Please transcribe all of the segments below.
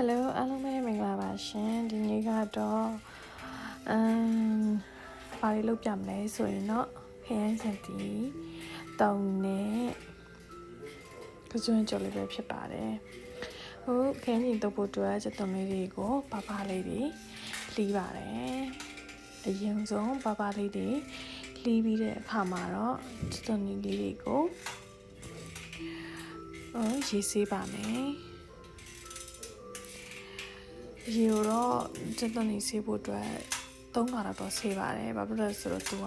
Hello အားလုံးပဲမင်္ဂလာပါရှင်ဒီနေ့ကတော့အမ်ဘာလေးလုပ်ပြမလဲဆိုရင်တော့ခရမ်းစင်တီတောင်းနဲ့ကစွန်းကြော်လေးပဲဖြစ်ပါတယ်ဟုတ်ခရမ်းကြီးတုပ်ဖို့အတွက်ချက်သွန်လေးတွေကိုပါပါလေးတွေလှီးပါတယ်အရင်ဆုံးပါပါလေးတွေလှီးပြီးတဲ့အခါမှာတော့ချက်သွန်လေးတွေကိုဟိုရေးဆေးပါမယ် ရေကိုတော့စက်သွန်နေဆေးဖို့အတွက်သုံးခါတော့ဆေးပါတယ်ဘာဖြစ်လို့လဲဆိုတော့သူက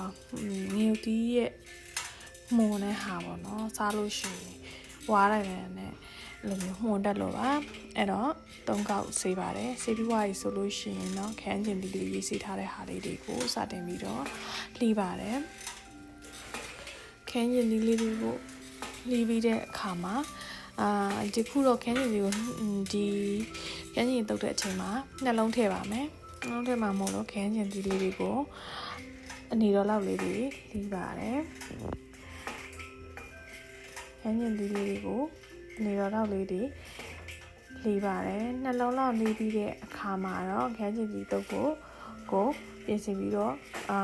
ငေတီးရဲ့မှုန်နဲ့ဟာပေါ့နော်စားလို့ရှိရင်ဝါရတယ်နဲ့လိုမျိုးမှုန်တက်လို့ပါအဲ့တော့သုံးကောက်ဆေးပါတယ်ဆေးပြီးွားရီဆိုလို့ရှိရင်တော့ခန်းကျင်ဒီလေးရေးဆေးထားတဲ့ဟာလေးတွေကိုစတင်ပြီးတော့လှီးပါတယ်ခန်းကျင်ဒီလေးတွေကိုလှီးပြီးတဲ့အခါမှာ အာဒီခုတော့ခန်းကျင်ဒီကိုဒီခန်းကျင်တုတ်တဲ့အချိန်မှာနှလုံးထည့်ပါမယ်နှလုံးထည့်မှာမဟုတ်လို့ခန်းကျင်ဒီလေးတွေကိုအနေတော်လောက်လေးတွေလှီးပါတယ်ခန်းကျင်ဒီလေးတွေကိုအနေတော်လောက်လေးတွေလှီးပါတယ်နှလုံးလောက်လှီးပြီးတဲ့အခါမှာတော့ခန်းကျင်ဒီတုတ်ကိုကိုပြင်ဆင်ပြီးတော့အာ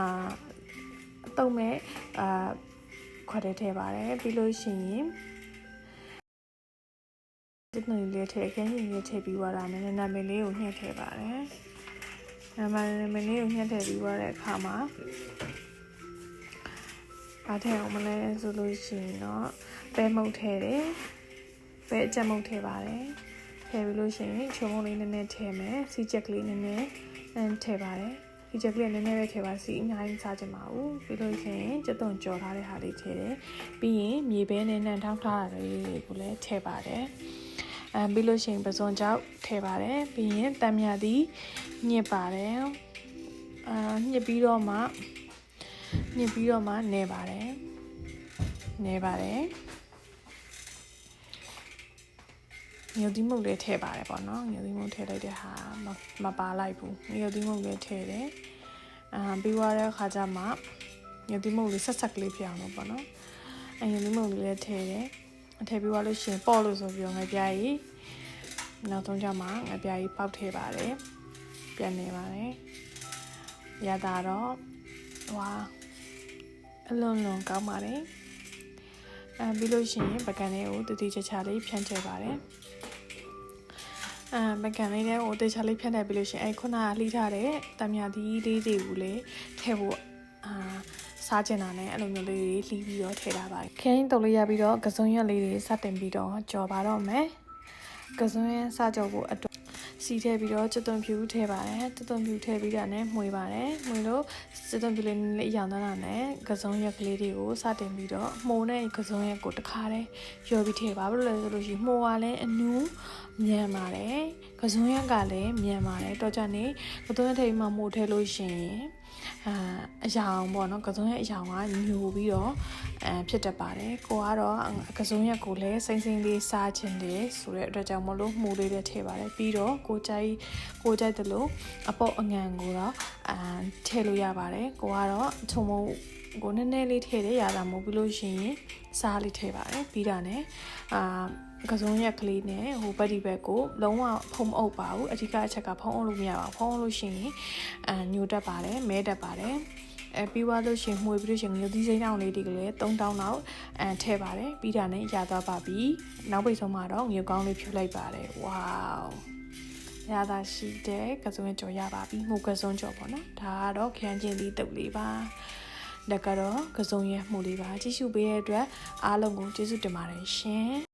တုံးမဲ့အာခွက်ထဲထည့်ပါတယ်ပြီးလို့ရှိရင် ဒီနေ့လေးထည့်ခင်းကြီးလေးထည့်ပြီးသွားတာနဲ့နာမည်လေးကိုညှက်ထည့်ပါတယ်နာမည်လေးကိုညှက်ထည့်ပြီးသွားတဲ့အခါမှာအားထည့်အောင်မလဲဆိုလို့ရှိရင်တော့ပဲမုတ်ထည့်တယ်ပဲအချက်မုတ်ထည့်ပါတယ်ထည့်ပြီးလို့ရှိရင်ချုံမုတ်လေးနည်းနည်းထည့်မယ်စီချက်ကလေးနည်းနည်းထည့်ပါတယ်ဒီချက်ကလေးနည်းနည်းပဲထည့်ပါစီအများကြီးစားချင်ပါဘူးပြီးလို့ရှိရင်ကြက်သွန်ကြော်ထားတဲ့ဟာလေးထည့်တယ်ပြီးရင်မြေပဲနဲ့နှံထောင်းထားတာလေးကိုလည်းထည့်ပါတယ် အဲပြီးလို့ရှိရင်ပဇွန်ကြောက်ထည့်ပါတယ်ပြီးရင်တံမြသည်ညစ်ပါတယ်အာညစ်ပြီးတော့မှညစ်ပြီးတော့မှနေပါတယ်နေပါတယ်ညိုဒီမုတ်လေးထည့်ပါတယ်ပေါ့နော်ညိုဒီမုတ်ထည့်လိုက်တဲ့ဟာမမပါလိုက်ဘူးညိုဒီမုတ်လေးထည့်တယ်အာပြီးသွားတဲ့အခါကျမှညိုဒီမုတ်လေးဆက်ဆက်ကလေးပြအောင်လို့ပေါ့နော်အဲညိုဒီမုတ်လေးလည်းထည့်တယ် ထည့်ပြီးသွားလို့ရှိရင်ပေါ့လို့ဆိုပြီးတော့ငပြားကြီးနောက်ဆုံးကျမှငပြားကြီးပေါက်ထည့်ပါတယ်ပြန်နေပါတယ်ရတာတော့ဟွာအလုံးလုံးကောင်းပါတယ်အဲပြီးလို့ရှိရင်ပကံလေးကိုတတိချာချာလေးဖြန့်ချဲပါတယ်အဲပကံလေးတွေကိုတေချာလေးဖြန့်ထည့်ပြီးလို့ရှိရင်အဲခုနကလှီးထားတဲ့တံမြာသီးလေးတွေကိုလည်းထည့်ဖို့အာ စားကျင်တာနဲ့အဲ့လိုမျိုးလေးတွေလှီးပြီးတော့ထည့်ထားပါတယ်ခင်းတုပ်လေးရပြီးတော့ကစုံရက်လေးတွေစတင်ပြီးတော့ကြော်ပါတော့မယ်ကစုံရက်စကြော်ဖို့အတွက်စီထည့်ပြီးတော့ကျွတ်သွန်ဖြူထည့်ပါတယ်ကျွတ်သွန်ဖြူထည့်ပြီးတာနဲ့မှွေပါတယ်မှွေလို့ကျွတ်သွန်ဖြူလေးလေးရောင်သွားတာနဲ့ကစုံရက်ကလေးတွေကိုစတင်ပြီးတော့မှုံနဲ့ကစုံရက်ကိုတခါတည်းရောပြီးထည့်ပါဘယ်လိုလဲဆိုလို့ရှိရင်မှုံကလည်းအနူးမြန်ပါတယ် ကစုံရက်ကလည်းမြန်ပါတယ်တော့ကြနေကစုံရက်ထည့်ပြီးမှမှုံထည့်လို့ရှိရင်အာအယောင်ပေါ့နော်ကစုံရက်အယောင်ကညိုပြီးတော့အဲဖြစ်တတ်ပါတယ်ကိုကတော့ကစုံရက်ကိုလည်းစိမ့်စိမ့်လေးစားခြင်းတယ်ဆိုတဲ့အတွက်ကြောင့်မလို့မှုလေးတွေထည့်ပါတယ်ပြီးတော့ကိုကြိုက်ကိုကြိုက်တယ်လို့အပေါက်အငံကိုတော့အာထည့်လို့ရပါတယ်ကိုကတော့ထုံမကိုနည်းနည်းလေးထည့်တယ်ရတာမဟုတ်ဘူးလို့ရှိရင်စားလေးထည့်ပါတယ်ပြီးတာနဲ့အာ ကစုံရက်ကလေးနဲ့ဟိုဘက်ဒီဘက်ကိုလုံးဝဖုံးမအုပ်ပါဘူးအဓိကအချက်ကဖုံးအုပ်လို့မရပါဘူးဖုံးအုပ်လို့ရှိရင်အာညိုတက်ပါတယ်မဲတက်ပါတယ်အဲပြီးသွားလို့ရှိရင်မှွေပြီးလို့ရှိရင်ငွေသီးစိမ်းတောင်းလေးတွေကလည်း3000လောက်အဲထည့်ပါတယ်ပြီးတာနဲ့ရသွားပါပြီနောက်ပိတ်ဆုံးမှာတော့ငွေကောင်းလေးဖြူလိုက်ပါတယ်ဝေါရတာရှိတဲ့ကစုံကြော်ရပါပြီမှုကစုံကြော်ပေါ့နော်ဒါကတော့ခရမ်းချင်းလေးတုပ်လေးပါလက်ကတော့ကစုံရဲမှုလေးပါကြည့်ရှုပေးတဲ့အတွက်အားလုံးကိုကျေးဇူးတင်ပါတယ်ရှင်